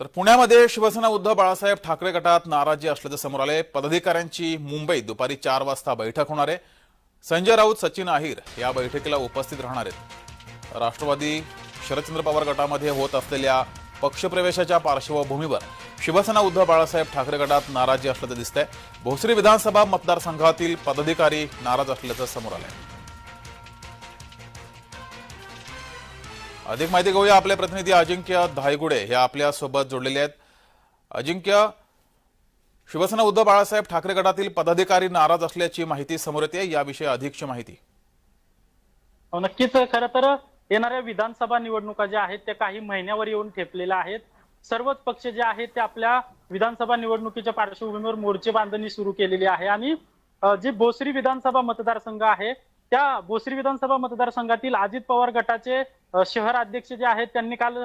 तर पुण्यामध्ये शिवसेना उद्धव बाळासाहेब ठाकरे गटात नाराजी असल्याचं समोर आले पदाधिकाऱ्यांची मुंबईत दुपारी चार वाजता बैठक होणार आहे. संजय राऊत सचिन अहिर या बैठकीला उपस्थित राहणार आहेत. राष्ट्रवादी शरदचंद्र पवार गटामध्ये होत असलेल्या पक्षप्रवेशाच्या पार्श्वभूमीवर शिवसेना उद्धव बाळासाहेब ठाकरे गटात नाराजी असल्याचं दिसतंय. भोसरी विधानसभा मतदारसंघातील पदाधिकारी नाराज असल्याचं समोर आलंय. अधिक माहिती घेऊया आपले प्रतिनिधी अजिंक्य धायगुडे हे आपल्यासोबत जोडलेले आहेत. अजिंक्य शिवसेना उद्धव बाळासाहेब ठाकरे गटातील पदाधिकारी नाराज असल्याची माहिती समोर येते याविषयी अधिकची माहिती. हो, नक्कीच. खरं तर येणाऱ्या विधानसभा निवडणुका ज्या आहेत त्या काही महिन्यावर येऊन ठेपलेल्या आहेत. सर्वच पक्ष जे आहेत ते आपल्या विधानसभा निवडणुकीच्या पार्श्वभूमीवर मोर्चे बांधणी सुरू केलेली आहे. आणि जी जे भोसरी विधानसभा मतदारसंघ आहे त्या भोसरी विधानसभा मतदारसंघातील अजित पवार गटाचे शहर अध्यक्ष जे आहेत त्यांनी काल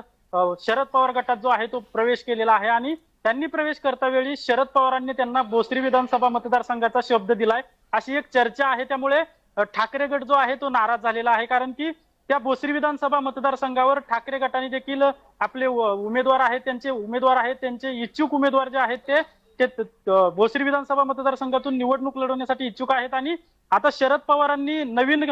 शरद पवार गटात जो आहे तो प्रवेश केलेला आहे आणि त्यांनी प्रवेश करता वेळी शरद पवारांनी त्यांना भोसरी विधानसभा मतदारसंघाचा शब्द दिलाय. अशी एक चर्चा आहे त्यामुळे ठाकरे गट जो आहे तो नाराज झालेला आहे. कारण की त्या भोसरी विधानसभा मतदारसंघावर ठाकरे गटाने देखील आपले उमेदवार आहेत त्यांचे उमेदवार आहेत त्यांचे इच्छुक उमेदवार जे आहेत ते ते भोसरी विधानसभा मतदारसंघातून निवडणूक लढवण्यासाठी इच्छुक आहेत आणि आता शरद पवारांनी नवीन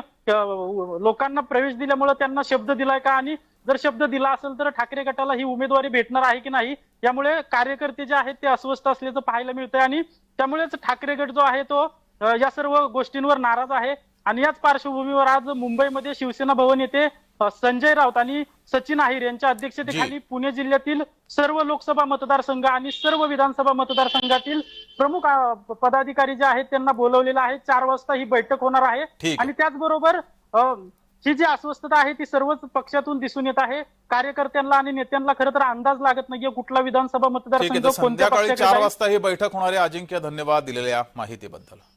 लोकांना प्रवेश दिल्यामुळे त्यांना शब्द दिलाय का? आणि जर शब्द दिला असेल तर ठाकरे गटाला ही उमेदवारी भेटणार आहे की नाही? यामुळे कार्यकर्ते जे आहेत ते अस्वस्थ असल्याचं पाहायला मिळतंय आणि त्यामुळेच ठाकरे गट जो आहे तो या सर्व गोष्टींवर नाराज आहे. आणि याच पार्श्वभूमीवर आज मुंबईमध्ये शिवसेना भवन येथे संजय राऊत आणि सचिन अहिर यांच्या अध्यक्षतेखाली पुणे जिल्ह्यातील सर्व लोकसभा मतदारसंघ आणि सर्व विधानसभा मतदारसंघातील प्रमुख पदाधिकारी जे आहेत त्यांना बोलवलेलं आहे. चार वाजता ही बैठक होणार आहे. आणि त्याचबरोबर ही जी अस्वस्थता आहे ती सर्वच पक्षातून दिसून येत आहे. कार्यकर्त्यांना आणि नेत्यांना खरं तर अंदाज लागत नाहीये कुठला विधानसभा मतदारसंघ कोणत्या चार. वाजता ही बैठक होणार आहे. अजिंक्य धन्यवाद दिलेल्या माहितीबद्दल.